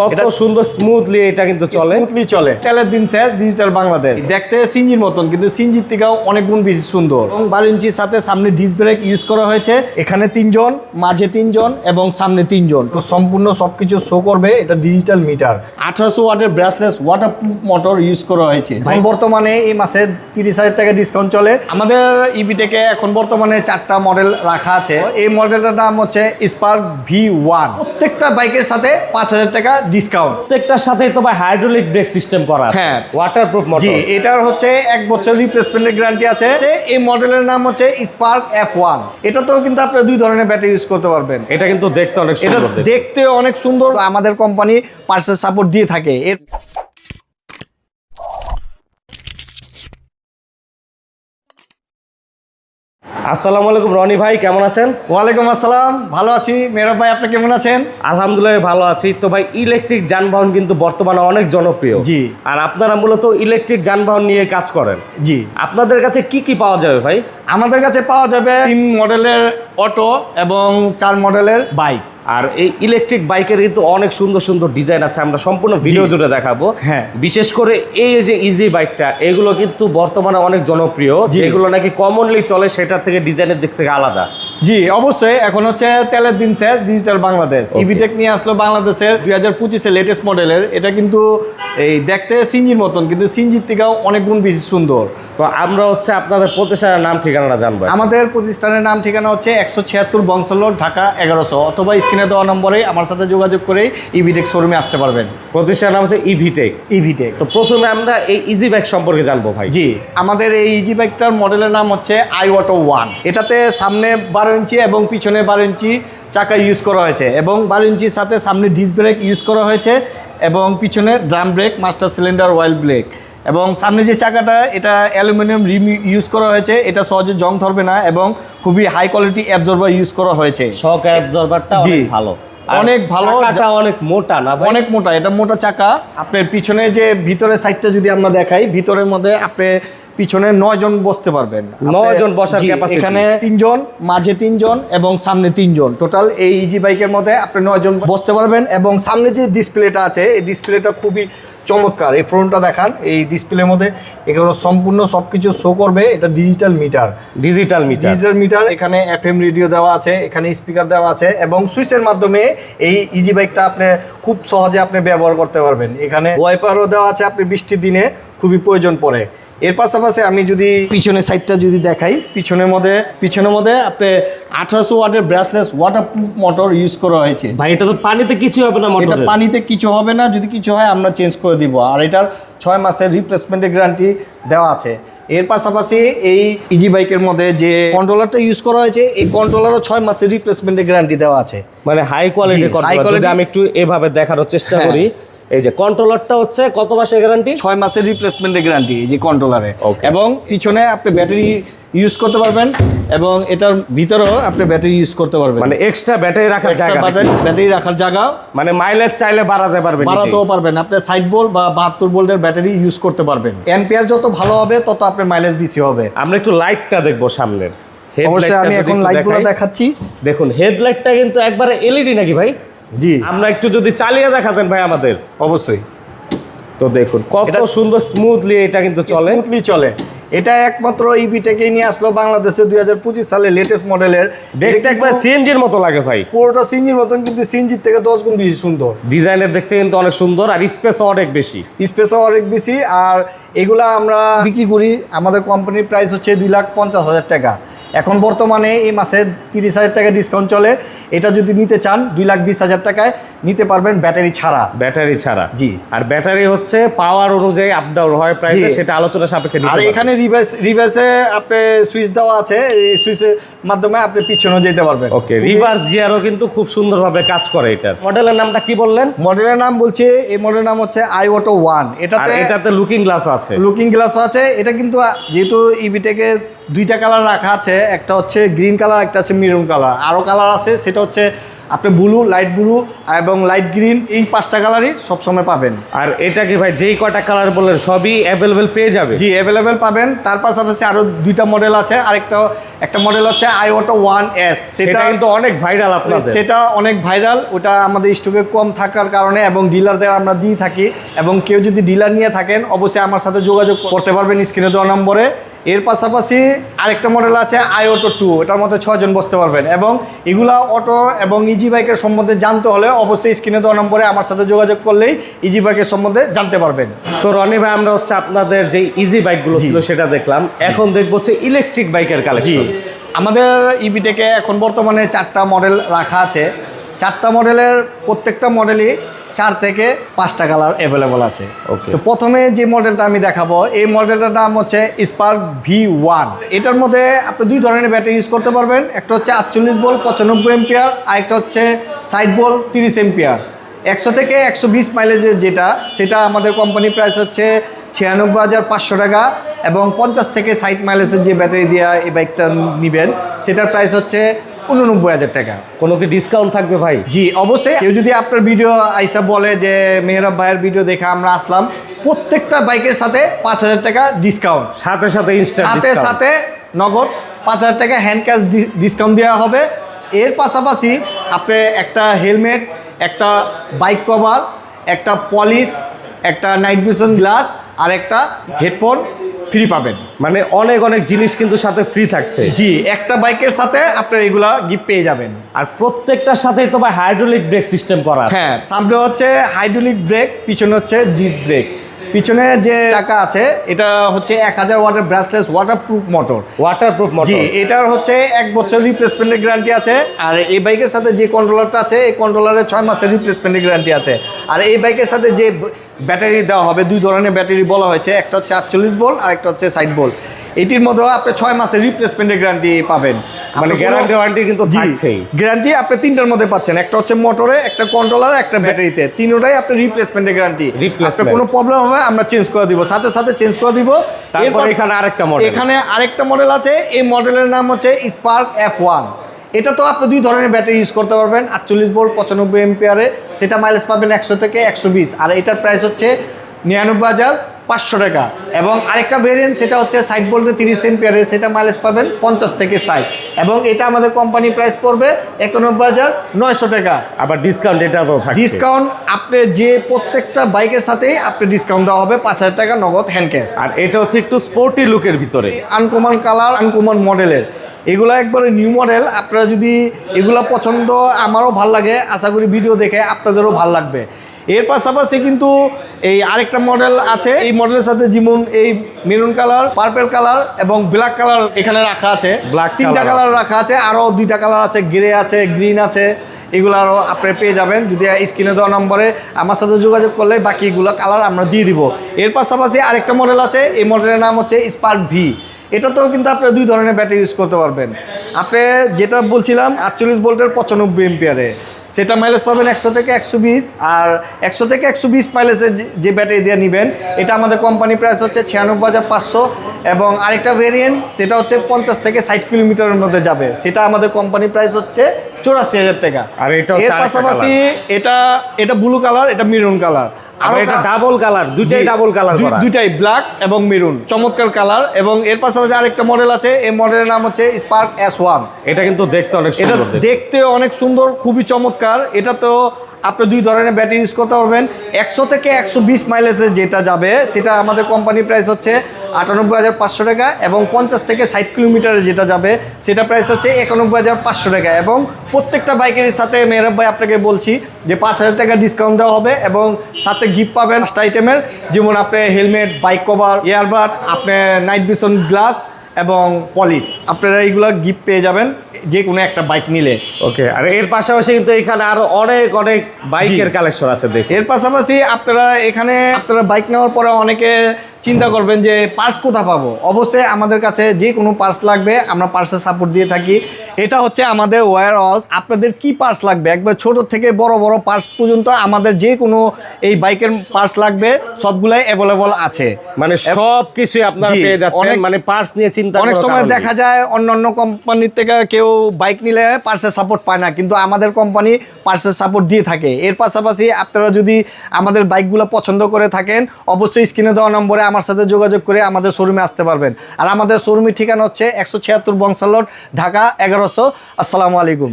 কত সুন্দর স্মুথলি এটা কিন্তু চলে। স্মুথলি চলে। তেলের দিন স্যার ডিজিটাল বাংলাদেশ। দেখতে সিঞ্জির মতন কিন্তু সিঞ্জির থেকেও অনেক গুণ বেশি সুন্দর। এবং বারো ইঞ্চির সাথে সামনে ডিস ব্রেক ইউজ করা হয়েছে। এখানে তিনজন মাঝে তিনজন এবং সামনে তিনজন। তো সম্পূর্ণ সবকিছু শো করবে এটা ডিজিটাল মিটার আঠারোশো ওয়াটের brushless waterproof motor use করা হয়েছে। এখন বর্তমানে এই মাসে তিরিশ হাজার টাকা ডিসকাউন্ট চলে। আমাদের ইবিটেকে এখন বর্তমানে চারটা মডেল রাখা আছে। এই মডেলটার নাম হচ্ছে স্পার্ক ভি ওয়ান প্রত্যেকটা বাইকের সাথে পাঁচ হাজার টাকা ডিসকাউন্ট প্রত্যেকটার সাথে তো ভাই হাইড্রোলিক ব্রেক সিস্টেম করা হ্যাঁ। ওয়াটারপ্রুফ জি মোটর এটার হচ্ছে এক বছর রিপ্লেসমেন্টের গ্যারান্টি আছে। এই মডেলের নাম হচ্ছে স্পার্ক এফ ওয়ান এটাতেও কিন্তু আপনি দুই ধরনের ব্যাটারি ইউজ করতে পারবেন। এটা কিন্তু দেখতে অনেক সুন্দর। দেখতে। অনেক সুন্দর। আমাদের কোম্পানি পার্সেল সাপোর্ট দিয়ে থাকে। এর আসসালামু আলাইকুম রনি ভাই কেমন আছেন? ওয়ালাইকুম আসসালাম ভালো আছি। মেহরব ভাই আপনি কেমন আছেন? আলহামদুলিল্লাহ ভালো আছি। তো ভাই ইলেকট্রিক যানবাহন কিন্তু বর্তমানে অনেক জনপ্রিয়। জি। আর আপনারা মূলত ইলেকট্রিক যানবাহন নিয়ে কাজ করেন। জি। আপনাদের কাছে কি কি পাওয়া যাবে ভাই? আমাদের কাছে পাওয়া যাবে তিন মডেলের অটো এবং চার মডেলের বাইক। আর এই ইলেকট্রিক বাইকের কিন্তু অনেক সুন্দর সুন্দর ডিজাইন আছে আমরা সম্পূর্ণ ভিডিও জুড়ে দেখাবো। হ্যাঁ। বিশেষ করে এই যে ইজি বাইকটা এগুলো কিন্তু বর্তমানে অনেক জনপ্রিয় যেগুলো নাকি কমনলি চলে সেটা থেকে ডিজাইনের দিক থেকে আলাদা। জি অবশ্যই। এখন হচ্ছে তেলের দিন স্যার ডিজিটাল বাংলাদেশ. ইভিটেক নিয়ে আসলো বাংলাদেশের দুই হাজার পঁচিশের লেটেস্ট মডেলের এটা কিন্তু এই দেখতে সিঞ্জির মতন কিন্তু সিঞ্জির থেকেও অনেক গুণ বেশি সুন্দর। তো আমরা হচ্ছে আপনাদের প্রতিষ্ঠানের নাম ঠিকানাটা জানব আমাদের প্রতিষ্ঠানের নাম ঠিকানা হচ্ছে একশো ছিয়াত্তর বংশলোড ঢাকা এগারোশো। অথবা স্ক্রিনে দেওয়া নম্বরে আমার সাথে যোগাযোগ করে ইভিটেক শোরুমে আসতে পারবেন। প্রতিষ্ঠানের নাম হচ্ছে ইভিটেক ইভিটেক তো প্রথমে আমরা এই ইজি বাইক সম্পর্কে জানব ভাই। জি আমাদের এই ইজি ব্যাগটার মডেলের নাম হচ্ছে আই ওয়াটো ওয়ান এটাতে সামনে বারো ইঞ্চি এবং পিছনে বারো ইঞ্চি চাকা ইউজ করা হয়েছে এবং বারো ইঞ্চির সাথে সামনে ডিস ব্রেক ইউজ করা হয়েছে এবং পিছনে drum brake master cylinder oil brake এবং সামনে যে চাকাটা এটা অ্যালুমিনিয়াম রিম ইউজ করা হয়েছে। এটা সহজে জং ধরবে না এবং খুবই হাই কোয়ালিটি অ্যাবজর্বার ইউজ করা হয়েছে। শক অ্যাবজর্ভারটা জি। অনেক ভালো। অনেক ভালো। অনেক মোটা না অনেক মোটা। এটা মোটা চাকা। আপনার পিছনে যে ভিতরের সাইডটা যদি আমরা দেখাই ভিতরের মধ্যে আপনি পিছনে নয় জন বসতে পারবেন। নয় জন বসার capacity। এখানে তিনজন মাঝে তিনজন এবং সামনে তিনজন। টোটাল এই ইজি বাইকের মধ্যে আপনি নয় জন বসতে পারবেন এবং সামনে যে ডিসপ্লেটা আছে এই ডিসপ্লেটা খুবই চমৎকার। এই ফ্রন্টটা দেখান এই ডিসপ্লের মধ্যে এগুলো সম্পূর্ণ সব কিছু শো করবে। এটা digital meter digital meter digital meter এখানে এফএম রেডিও দেওয়া আছে এখানে স্পিকার দেওয়া আছে এবং সুইচের মাধ্যমে এই ইজি বাইকটা আপনি খুব সহজে আপনি ব্যবহার করতে পারবেন। এখানে ওয়াইপারও দেওয়া আছে আপনি বৃষ্টির দিনে খুবই প্রয়োজন পড়ে। এর পাশাপাশি আমি যদি পিছনের সাইডটা যদি দেখাই পিছনের মধ্যে পিছনের মধ্যে আপনি আঠারোশো ওয়াটের brushless waterproof motor use করা হয়েছে। ভাই এটা তো পানিতে কিছু হবে না এটা পানিতে কিছু হবে না যদি কিছু হয় আমরা চেঞ্জ করে দিব। আর এটার ছয় মাসের রিপ্লেসমেন্টের গ্যারান্টি দেওয়া আছে। এর পাশাপাশি এই ইজি বাইকের মধ্যে যে কন্ট্রোলারটা ইউজ করা হয়েছে এই কন্ট্রোলারও ছয় মাসের রিপ্লেসমেন্টের গ্যারান্টি দেওয়া আছে। মানে হাই কোয়ালিটি কন্ট্রোলার যদি আমি একটু এভাবে দেখানোর চেষ্টা হ্যাঁ। করি এই যে কন্ট্রোলারটা হচ্ছে কত মাসের গ্যারান্টি ছয় মাসের রিপ্লেসমেন্টের গ্যারান্টি এই যে কন্ট্রোলারে. এবং পিছনে আপনি ব্যাটারি ইউজ করতে পারবেন এবং এটার ভিতরেও আপনি ব্যাটারি ইউজ করতে পারবেন। মানে এক্সট্রা ব্যাটারি রাখার জায়গা ব্যাটারি ব্যাটারি রাখার জায়গা। মানে মাইলেজ চাইলে বাড়াতে পারবেন বাড়াতেও পারবেন। আপনি ষাট ভোল্ট বা বাহাত্তর ভোল্টের ব্যাটারি ইউজ করতে পারবেন। এম্পিয়ার যত ভালো হবে তত আপনার মাইলেজ বেশি হবে। আমরা একটু লাইটটা দেখব সামনের। অবশ্যই আমি এখন লাইটগুলো দেখাচ্ছি। দেখুন হেডলাইটটা কিন্তু একবারে এলইডি নাকি ভাই? জি। আমরা একটু যদি চালিয়ে দেখাতেন ভাই আমাদের। অবশ্যই। তো দেখুন কত সুন্দর স্মুথলি এটা কিন্তু চলে। স্মুথলি চলে। এটা একমাত্র ইভি থেকে নিয়ে আসলো বাংলাদেশে দুই হাজার পঁচিশ সালে লেটেস্ট মডেলের দেখতে একবার সিএনজির মতো লাগে ভাই। পুরোটা সিঞ্জির মতন কিন্তু সিঞ্জির থেকে দশ গুণ বেশি সুন্দর। ডিজাইনের দেখতে কিন্তু অনেক সুন্দর আর স্পেস অনেক বেশি। স্পেসও অনেক বেশি আর এগুলা আমরা বিক্রি করি আমাদের কোম্পানির প্রাইস হচ্ছে দুই লাখ পঞ্চাশ হাজার টাকা। এখন বর্তমানে এই মাসে তিরিশ হাজার টাকা ডিসকাউন্ট চলে। এটা যদি নিতে চান দুই লাখ বিশ হাজার টাকায় নিতে পারবেন ব্যাটারি ছাড়া। ব্যাটারি ছাড়া। জি। আর ব্যাটারি হচ্ছে পাওয়ার অনুযায়ী আপ ডাউন হয় প্রাইসে জি। সেটা আলোচনা সাপেক্ষে আর এখানে রিভার্স রিভার্সে আপনি সুইচ দেওয়া আছে এই সুইচের মাধ্যমে আপনি পিছনেও যেতে পারবেন। ওকে রিভার্স গিয়ারও কিন্তু খুব সুন্দরভাবে কাজ করে এটার। মডেলের নামটা কি বললেন? মডেলের নাম বলছি এই মডেলের নাম হচ্ছে আই অটো ওয়ান এটাতে এটাতে লুকিং গ্লাস আছে। লুকিং গ্লাসও আছে। এটা কিন্তু যেহেতু ইবিটেকে দুইটা কালার রাখা আছে একটা হচ্ছে গ্রিন কালার একটা হচ্ছে মেরুন কালার আরও কালার আছে সেটা হচ্ছে আপনি ব্লু লাইট ব্লু এবং লাইট গ্রিন এই পাঁচটা কালারই সবসময় পাবেন। আর এটা কি ভাই যেই কটা কালার বললেন সবই অ্যাভেলেবেল পেয়ে যাবে? জি অ্যাভেলেবেল পাবেন। তার পাশাপাশি আরও দুইটা মডেল আছে। আরেকটা একটা মডেল হচ্ছে আই অটো ওয়ান এস সেটা সেটা কিন্তু অনেক ভাইরাল আপনাদের। সেটা অনেক ভাইরাল ওটা আমাদের স্টকে কম থাকার কারণে এবং ডিলারদের আমরা দিয়ে থাকি। এবং কেউ যদি ডিলার নিয়ে থাকেন অবশ্যই আমার সাথে যোগাযোগ করতে পারবেন স্ক্রিনে দেওয়া নম্বরে। এর পাশাপাশি আরেকটা মডেল আছে আই অটো টু এটার মধ্যে ছজন বসতে পারবেন। এবং এগুলা অটো এবং ইজি বাইকের সম্বন্ধে জানতে হলে অবশ্যই স্ক্রিনে দেওয়া নম্বরে আমার সাথে যোগাযোগ করলেই ইজি বাইকের সম্বন্ধে জানতে পারবেন। তো রনি ভাই আমরা হচ্ছে আপনাদের যে ইজি বাইকগুলো ছিল সেটা দেখলাম। এখন দেখব হচ্ছে ইলেকট্রিক বাইকের জি। কালেকশন আমাদের ইবিটেকে এখন বর্তমানে চারটা মডেল রাখা আছে। চারটা মডেলের প্রত্যেকটা মডেলই চার থেকে পাঁচটা কালার অ্যাভেলেবল আছে. তো প্রথমে যে মডেলটা আমি দেখাবো এই মডেলটার নাম হচ্ছে স্পার্ক ভি ওয়ান এটার মধ্যে আপনি দুই ধরনের ব্যাটারি ইউজ করতে পারবেন একটা হচ্ছে আটচল্লিশ বল পঁচানব্বই এম্পিয়ার আর একটা হচ্ছে ষাট বল তিরিশ এম্পিয়ার একশো থেকে একশো বিশ মাইলেজের যেটা সেটা আমাদের কোম্পানি প্রাইস হচ্ছে ছিয়ানব্বই হাজার পাঁচশো টাকা এবং পঞ্চাশ থেকে ষাট মাইলেজের যে ব্যাটারি দেওয়া এই বাইকটা নেবেন সেটার প্রাইস হচ্ছে উননব্বই হাজার টাকা। কোনো কি ডিসকাউন্ট থাকবে ভাই? জি অবশ্যই। কেউ যদি আপনার ভিডিও আইসা বলে যে মেহরাব ভাইয়ের ভিডিও দেখে আমরা আসলাম প্রত্যেকটা বাইকের সাথে পাঁচ হাজার টাকা ডিসকাউন্ট সাথে সাথে সাথে সাথে নগদ পাঁচ হাজার টাকা হ্যান্ড ক্যাশ ডিসকাউন্ট দেওয়া হবে। এর পাশাপাশি আপনি একটা হেলমেট একটা বাইক কভার একটা পলিশ একটা নাইট ভিশন গ্লাস আর একটা হেডফোন ফ্রি পাবেন। মানে অনেক অনেক জিনিস কিন্তু সাথে ফ্রি থাকছে। জি একটা বাইকের সাথে আপনার এগুলা গিফট পেয়ে যাবেন। আর প্রত্যেকটার সাথেই তো ভাই হাইড্রোলিক ব্রেক সিস্টেম করা আছে। হ্যাঁ সামনে হচ্ছে হাইড্রোলিক ব্রেক পিছনে হচ্ছে ডিস্ক ব্রেক পিছনে যে চাকা আছে এটা হচ্ছে এক হাজার ওয়াটের ব্রাসলেস ওয়াটারপ্রুফ মোটর ওয়াটারপ্রুফ জি মোটর এটার হচ্ছে এক বছর রিপ্লেসমেন্টের গ্যারান্টি আছে। আর এই বাইকের সাথে যে কন্ট্রোলারটা আছে এই কন্ট্রোলারের ছয় মাসের রিপ্লেসমেন্টের গ্যারান্টি আছে। আর এই বাইকের সাথে যে ব্যাটারি দেওয়া হবে দুই ধরনের ব্যাটারি বলা হয়েছে একটা হচ্ছে আটচল্লিশ বল আর একটা হচ্ছে ষাট বল এটির মধ্যে আপনি ছয় মাসের রিপ্লেসমেন্টের গ্যারান্টি পাবেন। মানে গ্যারান্টি ওয়ারেন্টি কিন্তু থাকছেই। গ্যারান্টি আপনি তিনটার মধ্যে পাচ্ছেন একটা হচ্ছে মোটরে একটা কন্ট্রোলার একটা ব্যাটারিতে তিনটাই আপনি রিপ্লেসমেন্টের গ্যারান্টি। আপনার কোনো প্রবলেম হবে আমরা চেঞ্জ করে দিব। সাথে সাথে চেঞ্জ করে দিব। তারপরে এরপর- এখানে আরেকটা মডেল এখানে আরেকটা মডেল আছে এই মডেলের নাম হচ্ছে স্পার্ক এফ ওয়ান এটা তো আপনি দুই ধরনের ব্যাটারি ইউজ করতে পারবেন। আটচল্লিশ ভোল্ট পঁচানব্বই এমপিয়ারে সেটা মাইলেজ পাবেন একশো থেকে একশো বিশ। আর এটার প্রাইস হচ্ছে নিরানব্বই হাজার পাঁচশো টাকা। এবং আরেকটা ভেরিয়েন্ট সেটা হচ্ছে সাইড ভোল্টে তিরিশ এমপিয়ারে সেটা মাইলেজ পাবেন পঞ্চাশ থেকে ষাট। এবং এটা আমাদের কোম্পানি প্রাইস পড়বে একানব্বই হাজার নয়শো টাকা। আবার ডিসকাউন্ট এটা তো ডিসকাউন্ট আপনি যে প্রত্যেকটা বাইকের সাথেই আপনি ডিসকাউন্ট দেওয়া হবে পাঁচ হাজার টাকা নগদ হ্যান্ড ক্যাশ আর এটা হচ্ছে একটু স্পোর্টি লুকের ভিতরে। আনকমন কালার আনকমন মডেলের এগুলো একবারে নিউ মডেল আপনারা যদি এগুলো পছন্দ আমারও ভালো লাগে। আশা করি ভিডিও দেখে আপনাদেরও ভালো লাগবে। এর পাশাপাশি কিন্তু এই আরেকটা মডেল আছে। এই মডেলের সাথে যেমন এই মেরুন কালার পার্পেল কালার এবং ব্ল্যাক কালার এখানে রাখা আছে। ব্ল্যাক তিনটা কালার রাখা আছে। আরও দুইটা কালার আছে। গ্রে আছে গ্রিন আছে। এগুলো আরও আপনি পেয়ে যাবেন। যদি স্ক্রিনে দেওয়া নম্বরে আমার সাথে যোগাযোগ করলে বাকিগুলো কালার আমরা দিয়ে দিব। এর পাশাপাশি আরেকটা মডেল আছে। এই মডেলের নাম হচ্ছে স্পার্ক ভি এটাতেও কিন্তু আপনি দুই ধরনের ব্যাটারি ইউজ করতে পারবেন। আপনি যেটা বলছিলাম আটচল্লিশ ভোল্টের পঁচানব্বই এম্পিয়ারে সেটা মাইলেজ পাবেন একশো থেকে একশো বিশ আর একশো থেকে একশো বিশ মাইলেজের যে- ব্যাটারি দিয়ে নেবেন এটা আমাদের কোম্পানি প্রাইস হচ্ছে ছিয়ানব্বই হাজার পাঁচশো এবং আরেকটা ভেরিয়েন্ট সেটা হচ্ছে পঞ্চাশ থেকে ষাট কিলোমিটারের মধ্যে যাবে। সেটা আমাদের কোম্পানি প্রাইস হচ্ছে চৌরাশি হাজার টাকা। আর এটা এর পাশাপাশি এটা এটা ব্লু কালার এটা মেরুন কালার আর এটা ডাবল কালার ডাবল কালার করা। ব্ল্যাক এবং মেরুন চমৎকার কালার এবং এর পাশাপাশি আরেকটা মডেল আছে এই মডেলের নাম হচ্ছে স্পার্ক এস ওয়ান এটা কিন্তু দেখতে অনেক সুন্দর। দেখতে। অনেক সুন্দর খুবই চমৎকার। এটা তো আপনি দুই ধরনের ব্যাটারি ইউজ করতে পারবেন। একশো থেকে একশো বিশ মাইলেজে যেটা যাবে সেটা আমাদের কোম্পানি প্রাইস হচ্ছে আটানব্বই হাজার পাঁচশো টাকা এবং পঞ্চাশ থেকে ষাট কিলোমিটার যেটা যাবে, সেটা প্রাইস হচ্ছে একানব্বই হাজার পাঁচশো টাকা। এবং প্রত্যেকটা বাইকের সাথে মেহরাব ভাই আপনাকে বলছি যে পাঁচ হাজার টাকা ডিসকাউন্ট দেওয়া হবে এবং সাথে গিফট পাবেন পাঁচটা আইটেমের যেমন আপনি হেলমেট বাইক কভার ইয়ারবাড আপনি নাইট ভিশন গ্লাস এবং পলিশ আপনারা এইগুলো গিফট পেয়ে যাবেন যে কোনো একটা বাইক নিলে। ওকে আর এর পাশাপাশি কিন্তু এখানে আরও অনেক অনেক বাইকের কালেকশন আছে দেখুন। এর পাশাপাশি আপনারা এখানে আপনারা বাইক নেওয়ার পরে অনেকে চিন্তা করবেন যে পার্স কোথা পাবো? অবশ্যই আমাদের কাছে যে কোনো পার্স লাগবে আমরা পার্সের সাপোর্ট দিয়ে থাকি। এটা হচ্ছে আমাদের ওয়ার হাউস আপনাদের কি পার্স লাগবে? একবার ছোট থেকে বড় বড় পার্স পর্যন্ত আমাদের যে কোনো এই বাইকের পার্স লাগবে সবগুলাই অ্যাভেলেবল আছে। মানে সব কিছু আপনারা পেয়ে যাচ্ছেন। মানে পার্স নিয়ে চিন্তা অনেক সময় দেখা যায় অন্য অন্য কোম্পানির থেকে কেউ বাইক নিলে পার্সেল সাপোর্ট পায় না কিন্তু আমাদের কোম্পানি পার্সেল সাপোর্ট দিয়ে থাকে। এর পাশাপাশি আপনারা যদি আমাদের বাইকগুলো পছন্দ করে থাকেন অবশ্যই স্ক্রিনে দেওয়া নম্বরে আমার সাথে যোগাযোগ করে আমাদের শোরুমে আসতে পারবেন। আর আমাদের শোরুমের ঠিকানা হচ্ছে একশো ছিয়াত্তর বংশালট ঢাকা এগারোশো। আসসালামু আলাইকুম।